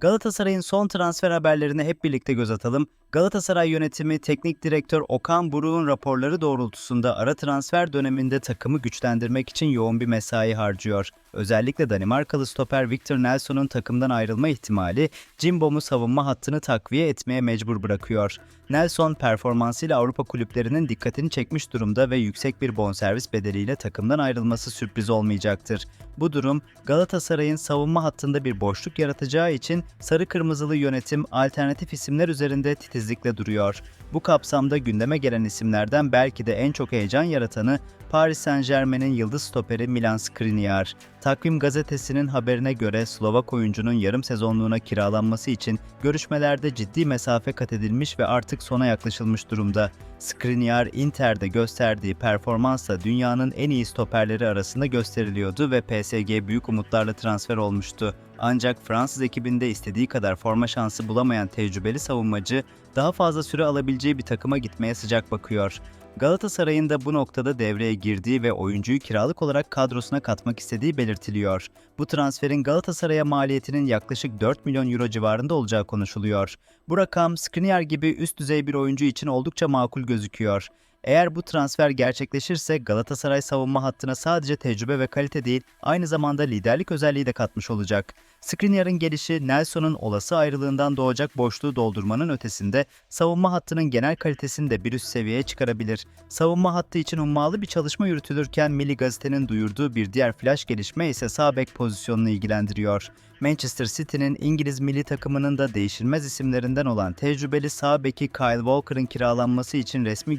Galatasaray'ın son transfer haberlerine hep birlikte göz atalım. Galatasaray yönetimi Teknik Direktör Okan Buruk'un raporları doğrultusunda ara transfer döneminde takımı güçlendirmek için yoğun bir mesai harcıyor. Özellikle Danimarkalı stoper Victor Nelson'un takımdan ayrılma ihtimali Cimbom'u savunma hattını takviye etmeye mecbur bırakıyor. Nelson performansıyla Avrupa kulüplerinin dikkatini çekmiş durumda ve yüksek bir bonservis bedeliyle takımdan ayrılması sürpriz olmayacaktır. Bu durum Galatasaray'ın savunma hattında bir boşluk yaratacağı için sarı kırmızılı yönetim alternatif isimler üzerinde titizlikle duruyor. Bu kapsamda gündeme gelen isimlerden belki de en çok heyecan yaratanı Paris Saint-Germain'in yıldız stoperi Milan Skriniar. Takvim gazetesinin haberine göre Slovak oyuncunun yarım sezonluğuna kiralanması için görüşmelerde ciddi mesafe kat edilmiş ve artık sona yaklaşılmış durumda. Skriniar Inter'de gösterdiği performansla dünyanın en iyi stoperleri arasında gösteriliyordu ve PSG büyük umutlarla transfer olmuştu. Ancak Fransız ekibinde istediği kadar forma şansı bulamayan tecrübeli savunmacı daha fazla süre alabileceği bir takıma gitmeye sıcak bakıyor. Galatasaray'ın da bu noktada devreye girdiği ve oyuncuyu kiralık olarak kadrosuna katmak istediği belirtiliyor. Bu transferin Galatasaray'a maliyetinin yaklaşık 4 milyon euro civarında olacağı konuşuluyor. Bu rakam Skriniar gibi üst düzey bir oyuncu için oldukça makul gözüküyor. Eğer bu transfer gerçekleşirse Galatasaray savunma hattına sadece tecrübe ve kalite değil, aynı zamanda liderlik özelliği de katmış olacak. Skriniar'ın gelişi Nelson'un olası ayrılığından doğacak boşluğu doldurmanın ötesinde savunma hattının genel kalitesini de bir üst seviyeye çıkarabilir. Savunma hattı için ummalı bir çalışma yürütülürken Milli Gazete'nin duyurduğu bir diğer flash gelişme ise sağ bek pozisyonunu ilgilendiriyor. Manchester City'nin İngiliz milli takımının da değişilmez isimlerinden olan tecrübeli sağ beki Kyle Walker'ın kiralanması için resmi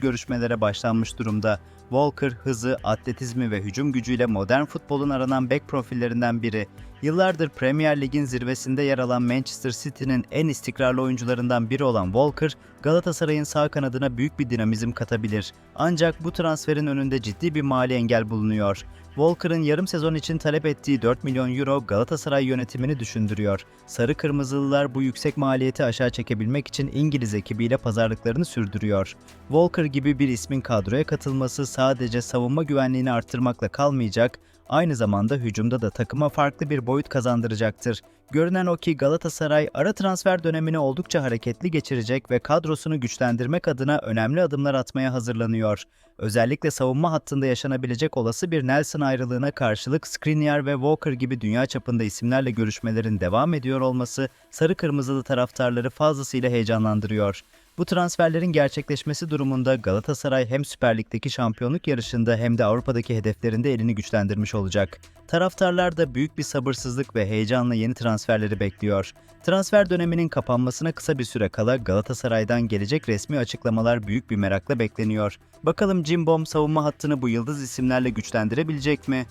görüşmelere başlanmış durumda. Walker hızı, atletizmi ve hücum gücüyle modern futbolun aranan bek profillerinden biri. Yıllardır Premier Lig'in zirvesinde yer alan Manchester City'nin en istikrarlı oyuncularından biri olan Walker, Galatasaray'ın sağ kanadına büyük bir dinamizm katabilir. Ancak bu transferin önünde ciddi bir mali engel bulunuyor. Walker'ın yarım sezon için talep ettiği 4 milyon euro Galatasaray yönetimini düşündürüyor. Sarı Kırmızılılar bu yüksek maliyeti aşağı çekebilmek için İngiliz ekibiyle pazarlıklarını sürdürüyor. Walker gibi bir ismin kadroya katılması sadece savunma güvenliğini arttırmakla kalmayacak, aynı zamanda hücumda da takıma farklı bir boyut kazandıracaktır. Görünen o ki Galatasaray ara transfer dönemini oldukça hareketli geçirecek ve kadrosunu güçlendirmek adına önemli adımlar atmaya hazırlanıyor. Özellikle savunma hattında yaşanabilecek olası bir Nelson ayrılığına karşılık Skriniar ve Walker gibi dünya çapında isimlerle görüşmelerin devam ediyor olması sarı kırmızılı taraftarları fazlasıyla heyecanlandırıyor. Bu transferlerin gerçekleşmesi durumunda Galatasaray hem Süper Lig'deki şampiyonluk yarışında hem de Avrupa'daki hedeflerinde elini güçlendirmiş olacak. Taraftarlar da büyük bir sabırsızlık ve heyecanla yeni transferleri bekliyor. Transfer döneminin kapanmasına kısa bir süre kala Galatasaray'dan gelecek resmi açıklamalar büyük bir merakla bekleniyor. Bakalım Cimbom savunma hattını bu yıldız isimlerle güçlendirebilecek mi?